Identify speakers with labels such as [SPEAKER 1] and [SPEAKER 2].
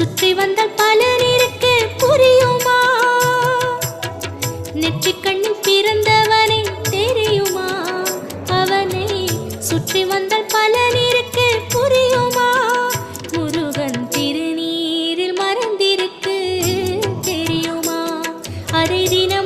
[SPEAKER 1] சுற்றி வந்த பலனிற்கு புரியுமா? நெற்றி கண்ணில் பிறந்தவனை தெரியுமா? அவனை சுற்றி வந்த பலனிற்கு புரியுமா? முருகன் திருநீரில் மறந்திருக்கு தெரியுமா? அதை தினம்